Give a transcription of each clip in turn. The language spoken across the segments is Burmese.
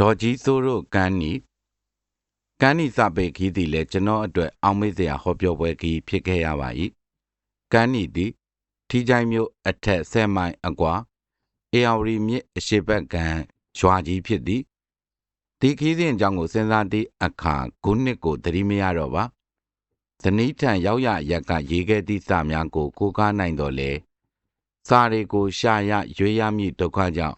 ဒေါ်ကြီးစိုးတို့ကန်းနီကန်းနီစာပေခီးသည်လည်းကျွန်တော်အတွက်အောင်မေ့စရာဟောပြောပွဲခီးဖြစ်ခဲ့ရပါ၏ကန်းနီသည်ထီချိုင်းမျိုးအထက်ဆယ်မိုင်အကွာအေယာဝတီမြစ်အရှိဘက်ကံရွာကြီးဖြစ်သည်ဒီခီးစဉ်အကြောင်းကိုစဉ်းစားသည့်အခါခုနှစ်ကိုသတိမရတော့ပါဇနီးထံရောက်ရရက်ကရေးခဲ့သည့်စာများကိုကိုးကားနိုင်တော်လေစာတွေကိုရှာရရွေးရမည့်ဒုက္ခကြောင့်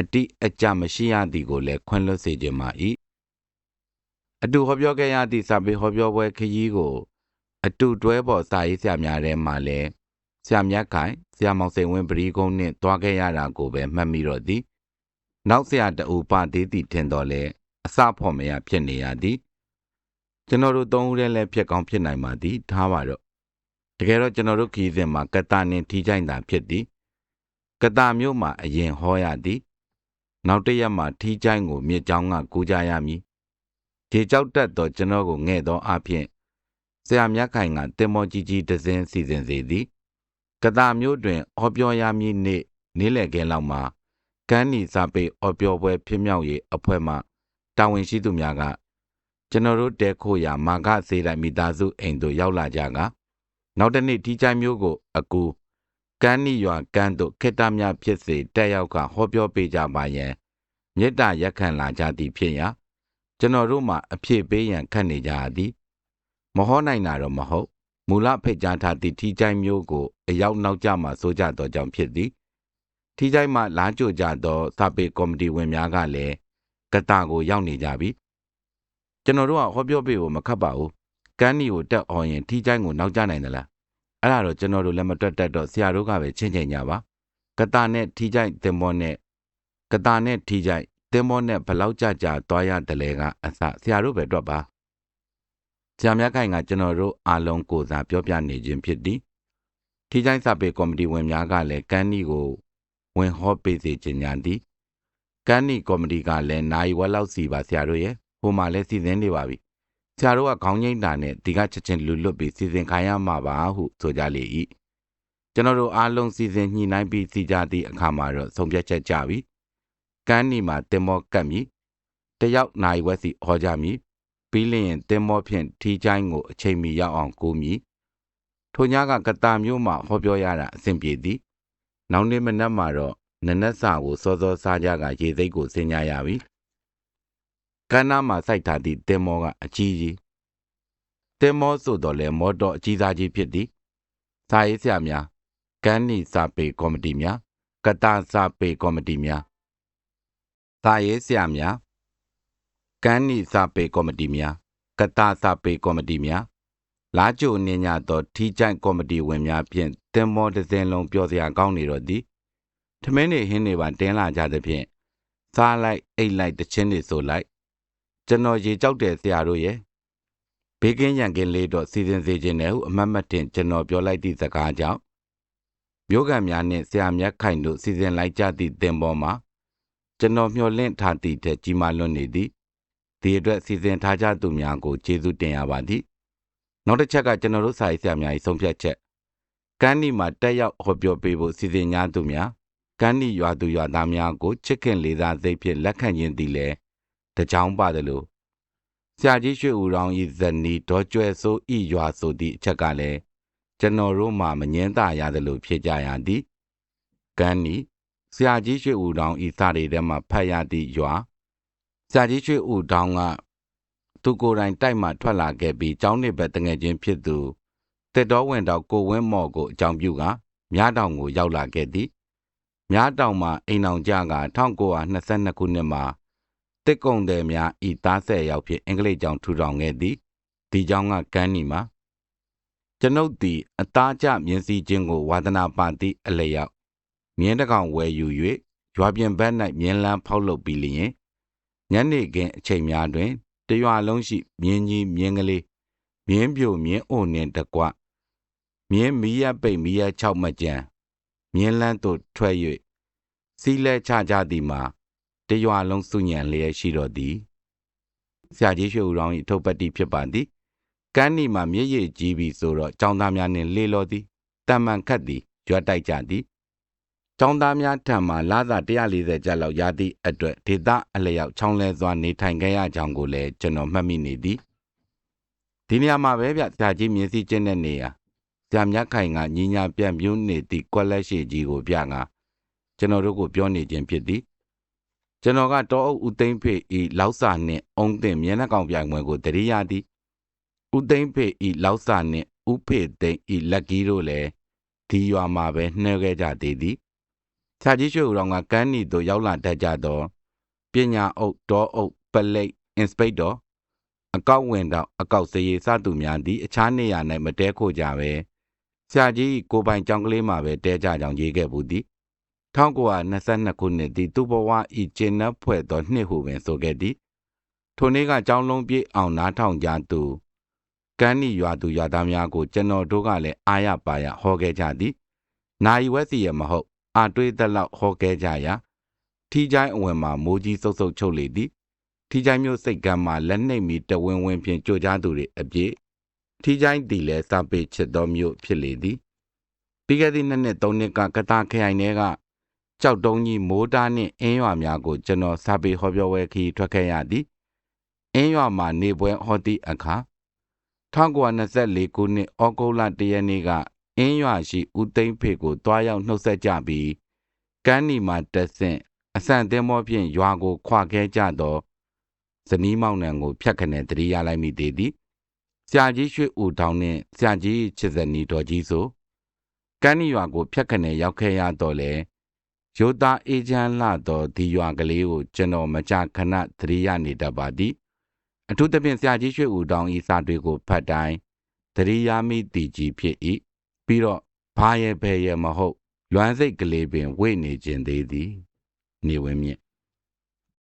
အတိအကျမရှိရသည်ကိုလည်းခွင့်လွှတ်စေခြင်းပါ၏အတူဟောပြောခဲ့ရသည့်စာပေဟောပြောပွဲခရီးကို အတူတွဲပေါ်စာရေးဆရာများထဲမှာလည်းဆရာမြတ်ခိုင်ဆရာမောင်စိန်ဝင်းပရိကုန်းနှင့်တွားခဲ့ရတာကိုပဲမှတ်မိတော့သည် နောက်ဆရာတအူပါသေးသည်ထင်တော်လဲအစဖော်မရဖြစ်နေရသည်ကျွန်တော်တို့သုံးဦးတည်းလည်းဖြစ်ကောင်းဖြစ်နိုင်ပါသည်ထားပါတော့တကယ်တော့ကျွန်တော်တို့ခီးစဉ်မှာကတနှင့်ထီးကြိုင်တာဖြစ်သည်ကတမျိုးမှာအရင်ဟောရသည် နောက်တစ်ရက်မှာထီးကြိုင်ကိုမြေကြောင်းကကူးကြရမည်ဒီကြောက်တက်တော့ကျွန်တော်ကိုငဲ့သောအဖြစ်ဆရာမြတ်ခိုင်ကတင်မောကြီးကြီးတစင်းစီစဉ်စေသည်ကတမျိုးတွင်ဟောပြောရမည်နေ့နေ့လည်ခင်းလောက်မှာကန်းနီစာပေဟောပြောပွဲဖြစ်မြောက်ရေးအဖွဲ့မှတာဝန်ရှိသူများကကျွန်တော်တို့တဲခိုရာမာကစေတိုင်းမိသားစုအိမ်သို့ရောက်လာကြကနောက်တစ်နေ့ဒီချိုင်းမျိုးကိုအကူ ကန်းနီရွာကန်းသို့ခေတ္တမြဖြစ်စေတက်ရောက်ကဟောပြောပေးကြပါရန်မေတ္တာရက်ခံလာကြသည်ဖြစ်ရာကျွန်တော်တို့မှအဖြစ်ပေးရန်ခတ်နေကြသည် မဟောနိုင်တာတော့မဟုတ်မူလဖိတ်ကြားထားသည့်ထီချိုင်းမျိုးကိုအရောက်နောက်ကျမှစိုးကြသောကြောင့်ဖြစ်သည်ထီချိုင်းမှလားကြိုကြသောစာပေကော်မတီဝင်များကလည်းကတာကိုရောက်နေကြပြီကျွန်တော်တို့ကဟောပြောပေးဖို့မခတ်ပါဘူးကန်းနီကိုတက်အောင်ရင်ထီချိုင်းကိုနောက်ကျနိုင်သလား အဲ့ဒါတော့ကျွန်တော်တို့လည်းမတွက်တတ်တော့ဆရာတို့ကပဲချင်းချင်းကြပါကတာနဲ့ထီချိုင်းတင်မောနဲ့ကတာနဲ့ထီချိုင်းတင်မောနဲ့ဘလောက်ကြကြသွားရတယ်လဲကအစဆရာတို့ပဲတွက်ပါဆရာမြတ်ခိုင်ကကျွန်တော်တို့အားလုံးကိုစားပြောပြနေခြင်းဖြစ်သည်ထီချိုင်းစာပေကော်မတီဝင်များကလည်းကန်းနီကိုဝင်ဟောပေးစေခြင်းညာသည်ကန်းနီကော်မတီကလည်းနိုင်ဝက်လောက်စီပါဆရာတို့ရဲ့ဟိုမှာလည်းစီစဉ်နေပါပြီ ဆရာတို့ကခေါင်းငိမ့်တာနဲ့ဒီကချက်ချင်းလူလွတ်ပြီးစီစဉ်ခိုင်းရမှာပါဟုဆိုကြလေ၏ကျွန်တော်တို့အားလုံးစီစဉ်ညှိနှိုင်းပြီးစီကြသည့်အခါမှာတော့ဆုံးဖြတ်ချက်ကြပြီကန်းနီမှာတင်မောကတ်မည်တယောက်နိုင်ဝက်စီဟောကြမည်ပြီးလျင်တင်မောဖြင့်ထီချိုင်းကိုအချိန်မီရောက်အောင်ကိုမည်ထိုညကကတာမျိုးမှာဟောပြောရတာအဆင်ပြေသည်နောက်နေ့မနက်မှာတော့နနက်စာကိုစောစောစားကြကရေစိတ်ကိုဆင်းကြရပြီ ကမ်းနားမှာစိုက်ထားသည့်တင်မောကအကြီးကြီးတင်မောဆိုတော့လေမော်တော်အကြီးစားကြီးဖြစ်သည်စာရေးဆရာများကန်းနီစာပေကော်မတီများကတာစာပေကော်မတီများစာရေးဆရာများကန်းနီစာပေကော်မတီများကတာစာပေကော်မတီများလာကြိုနေညသောထီချိုင်ကော်မတီဝင်များဖြင့်တင်မောတစ်စင်းလုံးပြောစရာကောင်းနေတော့သည်ထမင်းနေဟင်းနေပါတင်းလာကြသဖြင့်စားလိုက်အိတ်လိုက်တချင်းတွေဆိုလိုက် ကျွန်တော်ရေကြောက်တယ်ဆရာတို့ရဲ့ဘေးကင်းရန်ကင်းလေးတော့စီစဉ်စေခြင်းနဲ့ဟုအမတ်မတင်ကျွန်တော်ပြောလိုက်သည့်စကားကြောင့်မျိုးကံများနှင့်ဆရာမြတ်ခိုင်တို့စီစဉ်လိုက်ကြသည့်တင်ပေါ်မှာကျွန်တော်မျှော်လင့်ထားသည့်ထက်ကြီးမားလွန်းနေသည်ဒီအတွက်စီစဉ်ထားကြသူများကိုကျေးဇူးတင်ရပါသည်နောက်တစ်ချက်ကကျွန်တော်တို့စာရေးဆရာများ၏ဆုံးဖြတ်ချက်ကန်းနီမှာတက်ရောက်ဟောပြောပေးဖို့စီစဉ်များသူများကန်းနီရွာသူရွာသားများကိုချစ်ခင်လေးစားစိတ်ဖြင့်လက်ခံခြင်းသည်လည်း တကြောင်ပါတယ်လို့ဆရာကြီးရွှေဦးရောင်ဤဇနီးဒေါ်ကျွဲဆိုးဤရွာဆိုသည့်အချက်ကလည်းကျွန်တော်တို့မှမငင်းတာရတယ်လို့ဖြစ်ကြရသည်ကန်းနီဆရာကြီးရွှေဦးတောင်ဤစာတွေထဲမှာဖတ်ရသည့်ရွာဆရာကြီးရွှေဦးတောင်ကသူကိုယ်တိုင်တိုက်မှထွက်လာခဲ့ပြီးကျောင်းနေဘက်တငယ်ချင်းဖြစ်သူတက်တော်ဝင်တော်ကိုဝင်းမော်ကိုအကြောင်းပြုကမြားတောင်ကိုရောက်လာခဲ့သည်မြားတောင်မှာအိမ်အောင်ကြက1922ခုနှစ်မှာ တစ်ကုံတယ်များဤသားဆက်ရောက်ဖြင့်အင်္ဂလိပ်ကျောင်းထူထောင်ခဲ့သည်ဒီကျောင်းကကန်းနီမှာကျွန်ုပ်သည်အသားကျမြင်းစည်းခြင်းကိုဝါသနာပါသည့်အလျောက်မြင်းတကောင်ဝယ်ယူ၍ရွာပြင်ဘက်၌မြင်းလန်းဖောက်လုပ်ပြီးလျင်ညနေခင်းအချိန်များတွင်တရွာလုံးရှိမြင်းကြီးမြင်းကလေးမြင်းပြိုမြင်းအိုနှင့်တကွမြင်းမီးရပိတ်မီးရ6မကြံမြင်းလန်းသို့ထွက်၍စီးလဲချကြသည်မှာ တရွာလုံးစုညံလျက်ရှိတော်သည်ဆရာကြီးရွှေဦးရောင်း၏ထုတ်ပတ်တိဖြစ်ပါသည်ကန်းနီမှာမျက်ရည်ကြီးပြီးဆိုတော့ចောင်းသားများနှင့်လေလော်သည်တမန်ခတ်သည်ကြွတိုက်ကြသည်ကျောင်းသားများထံမှလာသာ140ကျပ်လောက်ရသည့်အတွက်ဒေသအလျောက်ချောင်းလဲစွာနေထိုင်ခဲ့ရကြောင်းကိုလည်းကျွန်တော်မှတ်မိနေသည်ဒီနေရာမှာပဲဗျဆရာကြီးမြင်းစည်းကျင်းတဲ့နေရာဆရာမြတ်ခိုင်ကညီညာပြန့်ပြူးနေသည့်ကွက်လက်ရှိကြီးကိုပြငါကျွန်တော်တို့ကိုပြောနေခြင်းဖြစ်သည် ကျွန်တော်ကတောအုပ်ဦးသိမ့်ဖေဤလောက်စာနှင့်အုံတင်မျက်နှာကောင်ပြိုင်ပွဲကိုတရိယာသည်ဦးသိမ့်ဖေဤလောက်စာနှင့်ဦးဖေသိမ့်ဤလက်ကီးတို့လည်းဒီရွာမှာပဲနှဲခဲ့ကြသေးသည်ဆရာကြီးရွှေဦးတော်ကကန်းနီသို့ရောက်လာတတ်ကြသောပညာအုပ်တောအုပ်ပလိတ်အင်စပိတ်တော်အကောက်ဝင်တော်အကောက်စရေးစသူများသည်အခြားနေရာ၌မတဲခိုကြပဲဆရာကြီး၏ကိုယ်ပိုင်ကြောင်ကလေးမှာပဲတဲကြကြောင်ရေးခဲ့ဘူးသည် 1922ခုနှစ်သည်သူ့ဘဝ၏ကျင်းနှက်ဖွဲ့သောနှစ်ဟုပင်ဆိုခဲ့သည်ထိုနေ့ကကြောင်းလုံးပြေးအောင်နားထောင်ကြသူကန်းနီရွာသူရွာသားများကိုကျွန်တော်တို့ကလည်းအားရပါရဟောခဲ့ကြသည်နိုင်ဝက်စီရမဟုတ်အာတွေးသက်လောက်ဟောခဲ့ကြရာထီချိုင်းအဝင်မှာမိုးကြီးစုပ်စုပ်ချုပ်လေသည်ထီချိုင်းမျိုးစိတ်ကမ်းမှာလက်နှိပ်မီတဝင်းဝင်းဖြင့်ကြိုကြားသူတွေအပြည့်ထီချိုင်းတီလဲစာပေချစ်သောမျိုးဖြစ်လေသည်ပြီးခဲ့သည့်နှစ်နှစ်သုံးနှစ်ကကတာခရိုင်ထဲက ကြောက်တုံးကြီးမိုးတားနှင့်အင်းရွာများကိုကျွန်တော်စာပေဟောပြောပွဲခီးထွက်ခဲ့ရသည်အင်းရွာမှာနေပွဲဟောသည့်အခါ1924ခုနှစ်ဩဂုတ်လ1ရက်နေ့ကအင်းရွာရှိဦးသိန်းဖေကိုတွားရောက်နှုတ်ဆက်ကြပြီးကန်းနီမှာတက်ဆင့်အဆန်သင်းမောဖြင့်ရွာကိုခွာခဲကြသောဇနီးမောင်နှံကိုဖြတ်ခနဲ့တတိရလိုက်မိသေးသည်ဆရာကြီးရွှေဦးတောင်နှင့်ဆရာကြီးချစ်စနီတော်ကြီးဆိုကန်းနီရွာကိုဖြတ်ခနဲ့ရောက်ခဲ့ရတော့လေ ရိုးသားအေးချမ်းလာသောဒီရွာကလေးကိုကျွန်တော်မကြခဏသတိရနေတတ်ပါသည်အထူးသဖြင့်ဆရာကြီးရွှေဦးတောင်ဤစာတွေကိုဖတ်တိုင်းသတိရမိတည်ကြီးဖြစ်၏ပြီးတော့ဘာရဲ့ဘယ်ရဲ့မဟုတ်လွမ်းစိတ်ကလေးပင်ဝိနေခြင်းသေးသည်နေဝင်မြင့်